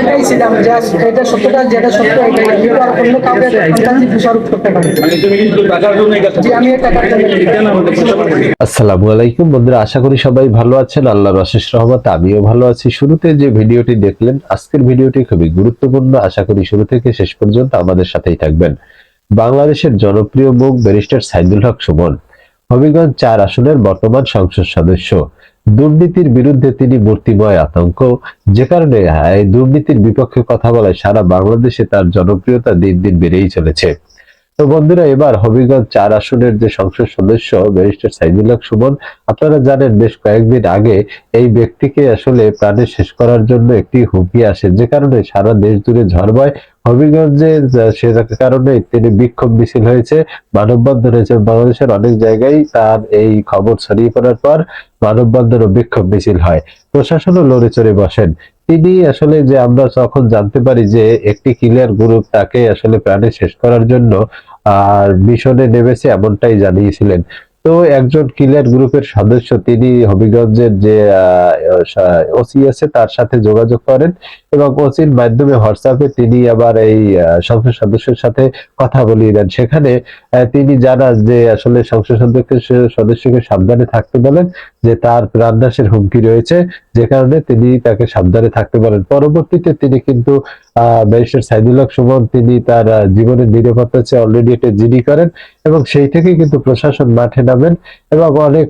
এটাই ছিলাম যে এটা সত্যটা যেটা সত্য এটাই কিন্তু আর অন্য কাউকে ফ্যান্টাসি দোষারোপ করতে পারি? না। মানে তুমি কিন্তু টাকার জন্য এই কাজটা জি আমি টাকার জন্য কেন আমাদের প্রশ্ন করছি? আসসালামু আলাইকুম বন্ধুরা আশা করি সবাই ভালো আছেন আল্লাহর অশেষ রহমত আমিও ভালো আছি। শুরুতে যে ভিডিওটি দেখলেন আজকের ভিডিওটি খুবই গুরুত্বপূর্ণ। আশা করি শুরু থেকে শেষ পর্যন্ত আমাদের সাথেই থাকবেন। বাংলাদেশের জনপ্রিয় মুখ ব্যারিস্টার সাইদুল হক সুমন। হবিগঞ্জ চার আসনের বর্তমান সংসদ সদস্য। দুর্নীতির বিরুদ্ধে তিনি মূর্তিময় আতঙ্ক। যে কারণে, এই দুর্নীতির বিপক্ষে কথা বলায় সারা বাংলাদেশে তার জনপ্রিয়তা দিন দিন বেড়েই চলেছে। তো বন্ধুরা, এবার হবিগঞ্জ চার আসনের যে সংসদ সদস্য, ব্যারিস্টার সাইদুল হক সুমন, আপনারা জানেন বেশ কয়েকদিন আগে এই ব্যক্তিকে আসলে প্রাণে শেষ করার জন্য একটি হুমকি আসে। যে কারণে সারা দেশ জুড়ে ঝড় বয় হবিগঞ্জে সে কারণে তিনি বিক্ষোভ মিছিল হয়েছে, মানববন্ধন হয়েছে। বাংলাদেশের অনেক জায়গায় তার এই খবর ছড়িয়ে পড়ার পর মানববন্ধন ও বিক্ষোভ মিছিল হয়। প্রশাসনও লড়ে চড়ে বসেন। তিনি আসলে যে আমরা তখন জানতে পারি যে একটি ক্লিয়ার গ্রুপ তাকে আসলে প্রাণে শেষ করার জন্য, আর মিশনে নেমেছে এমনটাই জানিয়েছিলেন। তো একজন ক্লিয়ার গ্রুপের সদস্য তিনি হবিগঞ্জের যে ওসি আছে, তার সাথে যোগাযোগ করেন এবং ওসির মাধ্যমে হোয়াটসঅ্যাপে তিনি আবার এই সংসদ সদস্যের সাথে কথা বলিয়ে দেন। সেখানে তিনি জানান যে আসলে সংসদ সদস্য সদস্যকে সাবধানে থাকতে বলেন, যে তার প্রাণনাশের হুমকি রয়েছে, যে কারণে তিনি তাকে সাবধানে থাকতে বলেন। পরবর্তীতে তিনি কিন্তু ব্যারিস্টার সাইদুল হক সুমন, তিনি তার জীবনের নিরাপত্তা চেয়ে অলরেডি একটা জিডি করেন এবং সেই থেকেই কিন্তু প্রশাসন মাঠে নামেন এবং অনেক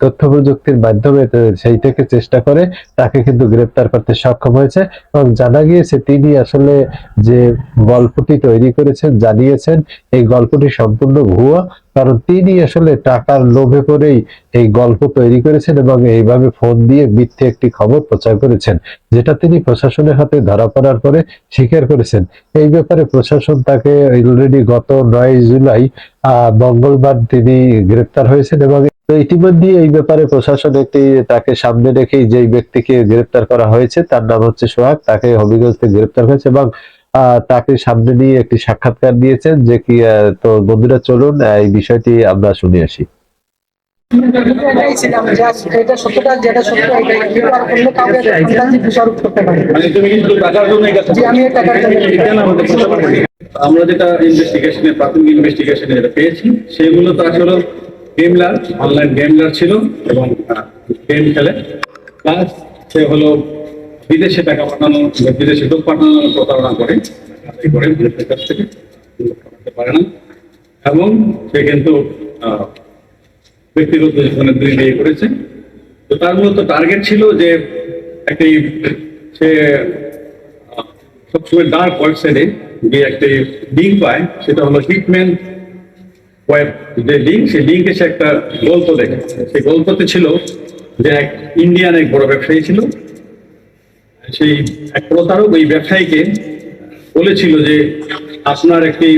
তথ্য প্রযুক্তির মাধ্যমে সেই থেকে চেষ্টা করে তাকে কিন্তু গ্রেপ্তার করতে সক্ষম হয়েছে এবং জানা গিয়েছে তিনি আসলে যে গল্পটি তৈরি করেছেন, জানিয়েছেন, এই গল্পটি সম্পূর্ণ ভুয়া। কারণ তিনি আসলে টাকার লোভে পড়েই এই গল্প তৈরি করেছেন এবং এইভাবে ফোন দিয়ে মিথ্যে একটি খবর প্রচার করেছেন, যেটা তিনি প্রশাসনের হাতে ধরা পড়ার পরে স্বীকার করেছেন। এই ব্যাপারে প্রশাসন তাকে অলরেডি গত নয় জুলাই মঙ্গলবার তিনি গ্রেপ্তার হয়েছেন এবং ইতিমধ্যে এই ব্যাপারে প্রশাসন একটি তাকে সামনে রেখেই যেই ব্যক্তিকে গ্রেপ্তার করা হয়েছে, তার নাম হচ্ছে সোহাগ, তাকে হবিগঞ্জ থেকে গ্রেপ্তার হয়েছে এবং তাকে সামনে নিয়ে একটি সাক্ষাৎকার দিয়েছেন যে কি তো বন্ধুরা, চলুন এই বিষয়টি আমরা শুনে আসি এটা সত্যটা যেটা? আমরা যেটা ইনভেস্টিগেশনে প্রাথমিক ইনভেস্টিগেশনে যেটা পেয়েছি, সেগুলো তো আসলে গেমলার অনলাইন গেমলার ছিল এবং গেম খেলে প্লাস সে হলো বিদেশে টাকা পাঠানো, বিদেশে লোক পাঠানোর প্রতারণা করে করে, বিদেশের কাছ থেকে পারে না। এবং সে কিন্তু ব্যক্তিগত জীবনে দুই বিয়ে করেছে। তো তার মূলত টার্গেট ছিল যে একটি, সে সবসময় ডার্ক ওয়েবসাইটে যে একটি লিঙ্ক পায়, সেটা হলো হিটম্যান ওয়েব যে লিঙ্ক সেই লিঙ্কে সে একটা গল্প দেখে। সেই গল্পতে ছিল যে এক ইন্ডিয়ান এক বড় ব্যবসায়ী ছিল সেই এক প্রতারক ওই ব্যবসায়ীকে বলেছিল যে আপনার একটি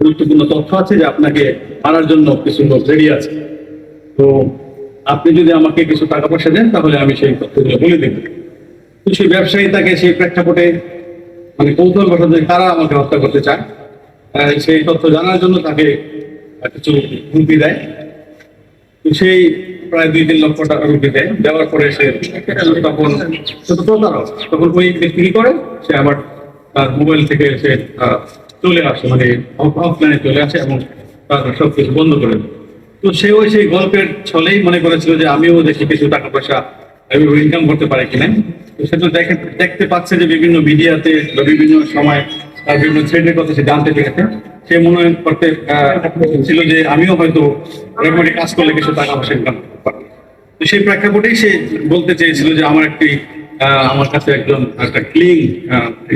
গুরুত্বপূর্ণ তথ্য আছে যে আপনাকে মারার জন্য কিছু লোক রেডি আছে। তো আপনি যদি আমাকে কিছু টাকা পয়সা দেন, তাহলে আমি সেই তথ্যগুলো বলে দেব। তো সেই ব্যবসায়ী তাকে সেই প্রেক্ষাপটে মানে কৌতূহল বসত কারা আমাকে হত্যা করতে চায়। সেই তথ্য জানার জন্য তাকে কিছু হুমকি দেয়। তো সেই প্রায় দুই তিন লক্ষ টাকা রুপি দেয়। দেওয়ার পরে সে তখন তখন ওই ব্যক্তি করে? সে আবার তার মোবাইল থেকে সে চলে আসে মানে অফলাইনে চলে আসে এবং তার সব কিছু বন্ধ করে তো সেও সেই গল্পের ছলেই মনে করেছিল যে আমিও দেখি কিছু টাকা পয়সা ইনকাম করতে পারে কিনা। তো সে তো দেখে, দেখতে পাচ্ছে যে বিভিন্ন মিডিয়াতে বা বিভিন্ন সময় তার বিভিন্ন থ্রেডের কথা সে জানতে পেরেছে। সে মনে করতে ছিল যে আমিও হয়তো কাজ করলে কিছু টাকা পয়সা ইনকাম করতে তো সেই প্রেক্ষাপটেই সে বলতে চেয়েছিল যে আমার একটি আমার কাছে একজন একটা ক্লিং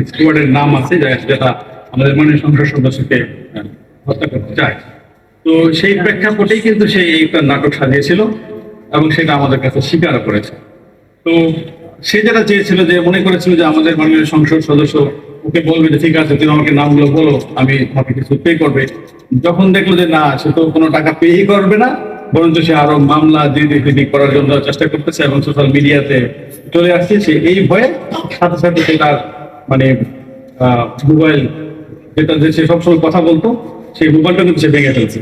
স্কুয়াডের নাম আছে যেটা আমাদের মানে সংসদ সদস্যকে হত্যা করতে চায়। তো সেই প্রেক্ষাপটেই কিন্তু সে একটা নাটক সাজিয়েছিল এবং সেটা আমাদের কাছে স্বীকার করেছে। তো সে যেটা চেয়েছিল যে, মনে করেছিল যে আমাদের মাননীয় সংসদ সদস্য ওকে বলবে যে, ঠিক আছে, তুমি আমাকে নামগুলো বলো, আমি তোমাকে কিছু পে করবে। যখন দেখল যে, না, সে তো কোনো টাকা পেই করবে না, বরঞ্চ সে আরও মামলা দিদি দিদি করার জন্য চেষ্টা করতেছে এবং সোশ্যাল মিডিয়াতে চলে আসছে। সে এই ভয়ে সাথে সাথে সে তার মানে মোবাইল যেটা যে সে সবসময় কথা বলতো, সেই মোবাইলটা কিন্তু সে ভেঙে ফেলছে।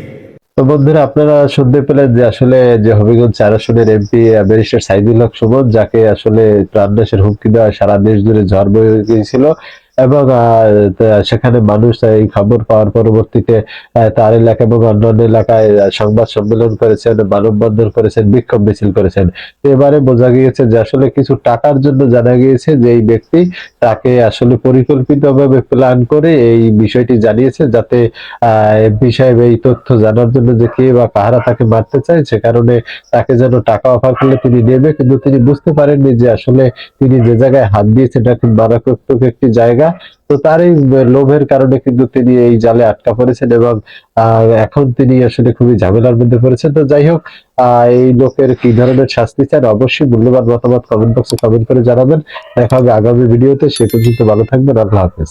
তো বন্ধুরা, আপনারা শুনতে পেলেন যে, আসলে যে হবিগঞ্জ চার এমপি ব্যারিস্টার সাইদুল হক সুমন যাকে আসলে প্রাণনাশের হুমকি দেওয়া সারা দেশ জুড়ে ঝড় বয়ে গিয়েছিল এবং সেখানে মানুষ এই খবর পাওয়ার পরবর্তীতে তার এলাকা এবং অন্যান্য এলাকায় সংবাদ সম্মেলন করেছেন, মানববন্ধন করেছেন, বিক্ষোভ মিছিল করেছেন। এবারে বোঝা গিয়েছে যে আসলে কিছু টাকার জন্য জানা গিয়েছে যে এই ব্যক্তি তাকে আসলে পরিকল্পিতভাবে প্ল্যান করে এই বিষয়টি জানিয়েছে যাতে এমপি সাহেব এই তথ্য জানার জন্য যে কে বা কাহারা তাকে মারতে চায়, সে কারণে তাকে যেন টাকা অফার করলে তিনি নেবে কিন্তু তিনি বুঝতে পারেননি যে আসলে তিনি যে জায়গায় হাত দিয়েছেন, এটা খুব মারাত্মক একটি জায়গা তো তার এই লোভের কারণে কিন্তু তিনি এই জালে আটকা পড়েছেন এবং এখন তিনি আসলে খুবই ঝামেলার মধ্যে পড়েছেন। তো যাই হোক এই লোকের কি ধরনের শাস্তি চান অবশ্যই মূল্যবান মতামত কমেন্ট বক্সে কমেন্ট করে জানাবেন। দেখা হবে আগামী ভিডিওতে। সে পর্যন্ত ভালো থাকবেন। আল্লাহ হাফেজ।